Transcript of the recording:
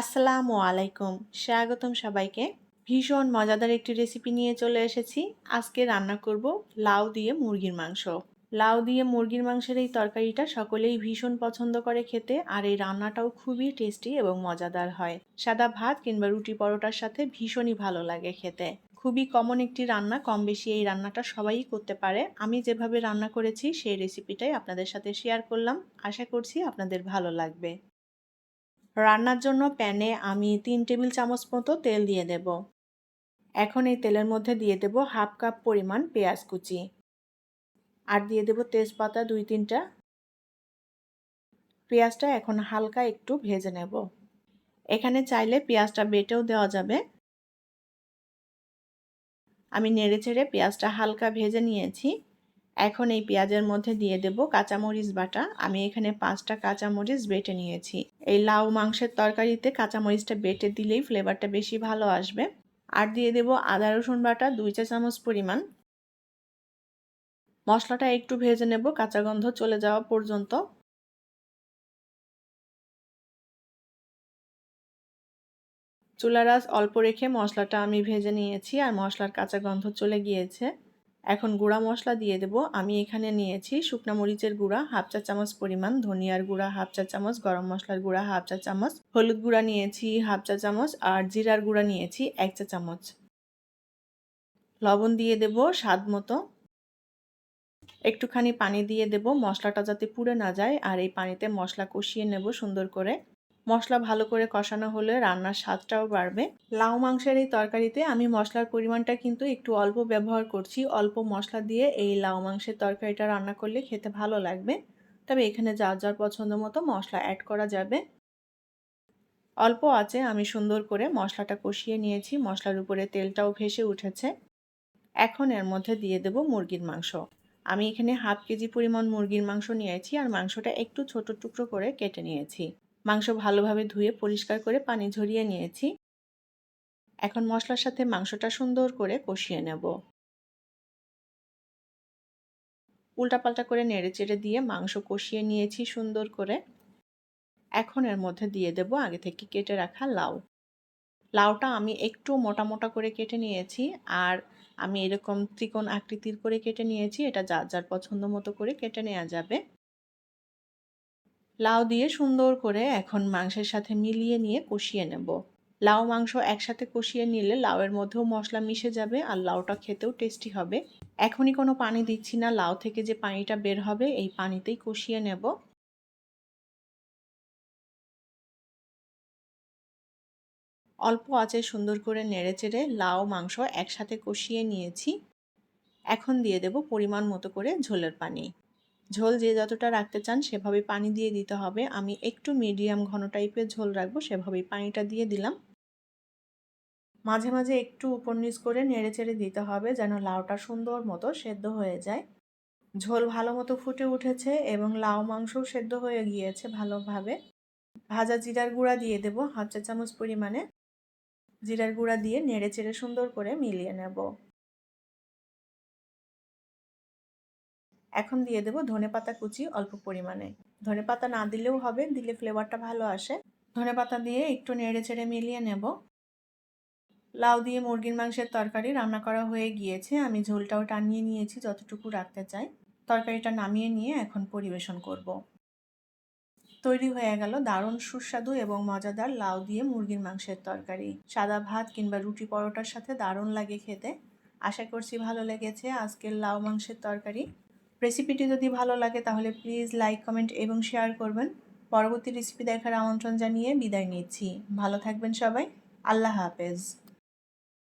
আসসালামু আলাইকুম। স্বাগতম সবাইকে। ভীষণ মজাদার একটি রেসিপি নিয়ে চলে এসেছি। আজকে রান্না করব লাউ দিয়ে মুরগির মাংস। লাউ দিয়ে মুরগির মাংসের এই তরকারিটা সকলেই ভীষণ পছন্দ করে খেতে আর এই রান্নাটাও খুবই টেস্টি এবং মজাদার হয়। সাদা ভাত কিংবা রুটি পরোটার সাথে ভীষণই ভালো লাগে খেতে। খুবই কমন একটি রান্না কম বেশি এই রান্নাটা সবাই করতে পারে। আমি যেভাবে রান্না করেছি সেই রেসিপিটাই আপনাদের সাথে শেয়ার করলাম। আশা করছি আপনাদের ভালো লাগবে। রান্নার জন্য প্যানে আমি তিন টেবিল চামচ মতো তেল দিয়ে দেব। এখন এই তেলের মধ্যে দিয়ে দেব হাফ কাপ পরিমাণ পেঁয়াজ কুচি। আর দিয়ে দেব তেজপাতা দুই তিনটা। পেঁয়াজটা এখন হালকা একটু ভেজে নেব। এখানে চাইলে পেঁয়াজটা বেটেও দেওয়া যাবে। আমি নেড়ে চেড়ে পেঁয়াজটা হালকা ভেজে নিয়েছি। এখন এই পেঁয়াজের মধ্যে দিয়ে দেব কাঁচামরিচ বাটা। আমি এখানে পাঁচটা কাঁচামরিচ বেটে নিয়েছি। এই লাউ মাংসের তরকারিতে কাঁচামরিচটা বেটে দিলেই ফ্লেভারটা বেশি ভালো আসবে। আর দিয়ে দেব আদা রসুন বাটা, দুই চা চামচ পরিমাণ। মশলাটা একটু ভেজে নেব, কাঁচা গন্ধ চলে যাওয়া পর্যন্ত। চুলার আঁচ অল্প রেখে মশলাটা আমি ভেজে নিয়েছি আর মশলার কাঁচা গন্ধ চলে গিয়েছে। এখন গুঁড়া মশলা দিয়ে দেব। আমি এখানে নিয়েছি শুকনো মরিচের গুঁড়া, হাফ চা চামচ পরিমাণ ধনিয়ার গুঁড়া, হাফ চা চামচ গরম মশলার গুঁড়া, হাফ চা চামচ হলুদ গুঁড়া নিয়েছি, হাফ চা চামচ আর জিরার গুঁড়া নিয়েছি এক চা চামচ। লবণ দিয়ে দেব স্বাদ মতো। একটুখানি পানি দিয়ে দেব, মশলাটা যাতে পুড়ে না যায়, আর এই পানিতে মশলা কষিয়ে নেব সুন্দর করে। মশলা ভালো করে কষানো হলে রান্নার স্বাদটাও বাড়বে। লাউ মাংসের এই তরকারিতে আমি মশলার পরিমাণটা কিন্তু একটু অল্প ব্যবহার করছি। অল্প মশলা দিয়ে এই লাউ মাংসের তরকারিটা রান্না করলে খেতে ভালো লাগবে। তবে এখানে যার যার পছন্দ মতো মশলা অ্যাড করা যাবে। অল্প আছে আমি সুন্দর করে মশলাটা কষিয়ে নিয়েছি। মশলার উপরে তেলটাও ভেসে উঠেছে। এখন এর মধ্যে দিয়ে দেব মুরগির মাংস। আমি এখানে হাফ কেজি পরিমাণ মুরগির মাংস নিয়েছি আর মাংসটা একটু ছোট টুকরো করে কেটে নিয়েছি। মাংস ভালোভাবে ধুয়ে পরিষ্কার করে পানি ঝরিয়ে নিয়েছি। এখন মশলার সাথে মাংসটা সুন্দর করে কষিয়ে নেব। উল্টাপাল্টা করে নেড়ে চেড়ে দিয়ে মাংস কষিয়ে নিয়েছি সুন্দর করে। এখন এর মধ্যে দিয়ে দেব আগে থেকে কেটে রাখা লাউ। লাউটা আমি একটু মোটা মোটা করে কেটে নিয়েছি আর আমি এরকম ত্রিকোণ আকৃতির করে কেটে নিয়েছি, এটা যার যার পছন্দ মতো করে কেটে নেওয়া যাবে। লাউ দিয়ে সুন্দর করে এখন মাংসের সাথে মিলিয়ে নিয়ে কষিয়ে নেব। লাউ মাংস একসাথে কষিয়ে নিলে লাউয়ের মধ্যেও মশলা মিশে যাবে আর লাউটা খেতেও টেস্টি হবে। এখনই কোনো পানি দিচ্ছি না, লাউ থেকে যে পানিটা বের হবে এই পানিতেই কষিয়ে নেব। অল্প আছে সুন্দর করে নেড়ে চেড়ে লাউ, মাংস একসাথে কষিয়ে নিয়েছি। এখন দিয়ে দেব পরিমাণ মতো করে ঝোলের পানি। ঝোল যে যতটা রাখতে চান সেভাবে পানি দিয়ে দিতে হবে। আমি একটু মিডিয়াম ঘন টাইপের ঝোল রাখব, সেভাবেই পানিটা দিয়ে দিলাম। মাঝে মাঝে একটু উপর নিচ করে নেড়ে চেড়ে দিতে হবে যেন লাউটা সুন্দর মতো সেদ্ধ হয়ে যায়। ঝোল ভালো মতো ফুটে উঠেছে এবং লাউ মাংসও সেদ্ধ হয়ে গিয়েছে ভালোভাবে। ভাজা জিরার গুঁড়া দিয়ে দেবো, হাফ চা চামচ পরিমাণে। জিরার গুঁড়া দিয়ে নেড়ে চেড়ে সুন্দর করে মিলিয়ে নেব। এখন দিয়ে দেবো ধনে পাতা কুচি অল্প পরিমাণে। ধনে পাতা না দিলেও হবে, দিলে ফ্লেভারটা ভালো আসে। ধনে পাতা দিয়ে একটু নেড়ে চেড়ে মিলিয়ে নেব। লাউ দিয়ে মুরগির মাংসের তরকারি রান্না করা হয়ে গিয়েছে। আমি ঝোলটাও টানিয়ে নিয়েছি যতটুকু রাখতে চাই। তরকারিটা নামিয়ে নিয়ে এখন পরিবেশন করব। তৈরি হয়ে গেল দারুণ সুস্বাদু এবং মজাদার লাউ দিয়ে মুরগির মাংসের তরকারি। সাদা ভাত কিংবা রুটি পরোটার সাথে দারুণ লাগে খেতে। আশা করছি ভালো লেগেছে আজকের লাউ মাংসের তরকারি। রেসিপিটি যদি ভালো লাগে, তাহলে প্লিজ লাইক কমেন্ট এবং শেয়ার করবেন। পরবর্তী রেসিপি দেখার আমন্ত্রণ জানিয়ে বিদায় নিচ্ছি। ভালো থাকবেন সবাই। আল্লাহ হাফেজ।